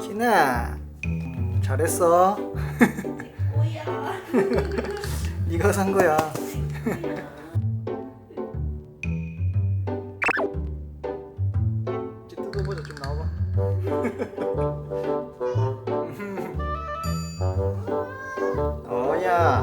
키나 음, 잘했어 뭐야? 네가 산 거야 이제 뜯어보자 좀 나와봐 어야 야.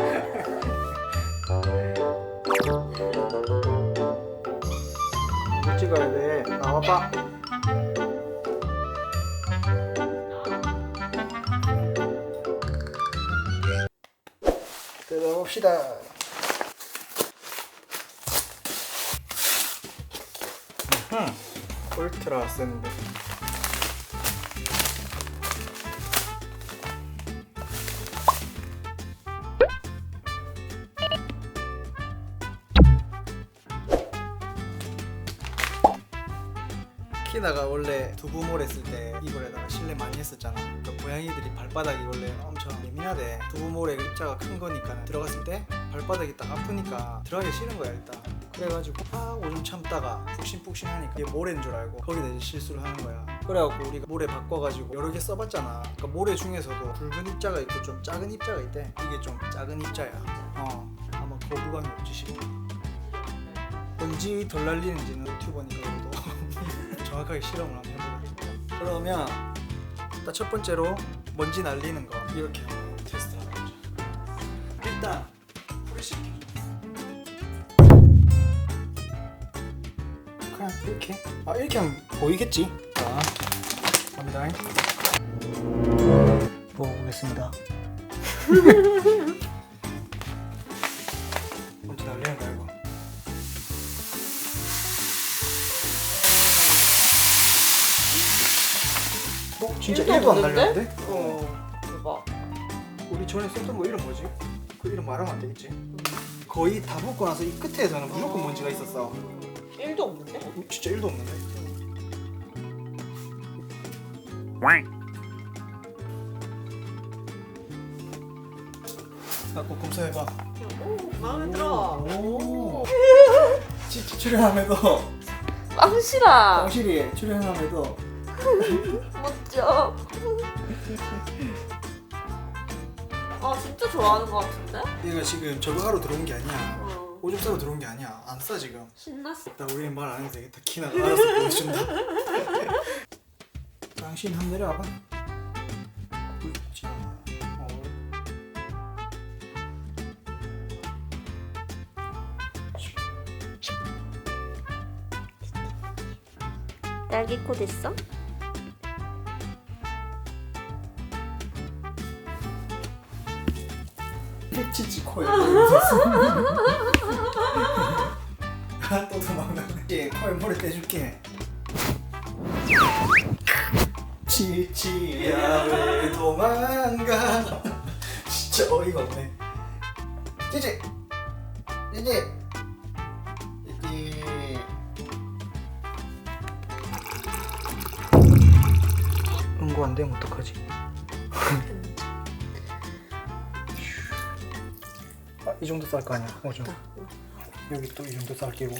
봅시다. 울트라 샌드 키나가 원래 두부몰 했을 때 이불에다가 실내 많이 했었잖아. 그 고양이들이 발바닥이 원래 엄청 예민하대. 두부몰에 입자가 큰 거니까 들어갔을 때 발바닥이 딱 아프니까 들어가기 싫은 거야 일단. 그래가지고 아 오줌 참다가 푹신푹신 하니까 이게 모래인 줄 알고 거기다 이제 실수를 하는 거야. 그래갖고 우리가 모래 바꿔가지고 여러 개 써봤잖아. 그러니까 모래 중에서도 굵은 입자가 있고 좀 작은 입자가 있대. 이게 좀 작은 입자야. 어 아마 거부감이 없지 싶어. 먼지 덜 날리는지는 유튜버니까 그래도 정확하게 실험을 한번 해보자. 그러면 일단 첫 번째로 먼지 날리는 거 이렇게 한번 테스트 한번 해보자. 일단 불을 시켜. 그냥 이렇게 아 이렇게 하면 보이겠지? 자 갑니다. 먹어보겠습니다. 진짜 일도 1도 안? 날렸는데? 어. 대박. 우리 전에 썼던 거 이름 뭐지? 그 이름 말하면 안 되겠지? 거의 다 붓고 나서 이 끝에서는 무조건 먼지가 있었어 1도 없는데? 어, 진짜 1도 없는데? 갖고 검사해봐 오, 마음에 들어. 오 치- 출연함에도 빵시라. 확실히 출연함에도 멋져. 아 진짜 좋아하는 것 같은데? 얘가 지금 저거 하러 들어온 게 아니야 어. 오줌 싸러 들어온 게 아니야 안 싸 지금 신났어. 나 우리는 말 안 해도 되겠다. 키나 알아서 보여준다. 당신 한 내려와봐. 자, 어. 딸기 코 됐어? 치치 코에 또 도망가네. 코에 머리 떼줄게. 치치야 왜 도망가? 진짜 어이가 없네. 치치, 치치, 치치. 응고 안 되면 어떡하지? 이 정도 쌀 거 아니야, 오줌. 여기 또 이 정도 쌀기고.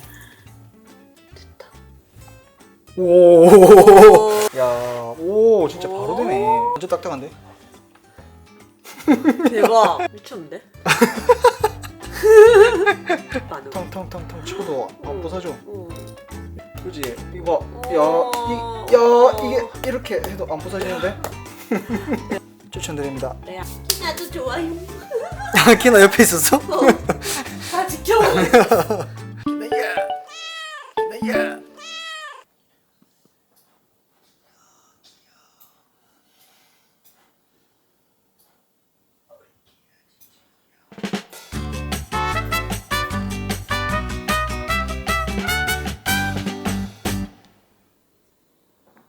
됐다. 오, 야, 오, 진짜 바로 되네. 완전 딱딱한데? 대박. 미쳤는데? 반응. 텅텅텅텅 치고도 안 부서져. 어. 그지? 이거, 오. 야, 이, 야, 이게 이렇게 해도 안 부서지는데? 추천드립니다. 내가 키나도 좋아요. 키나 옆에 있었어? 다 지켜보고 있어.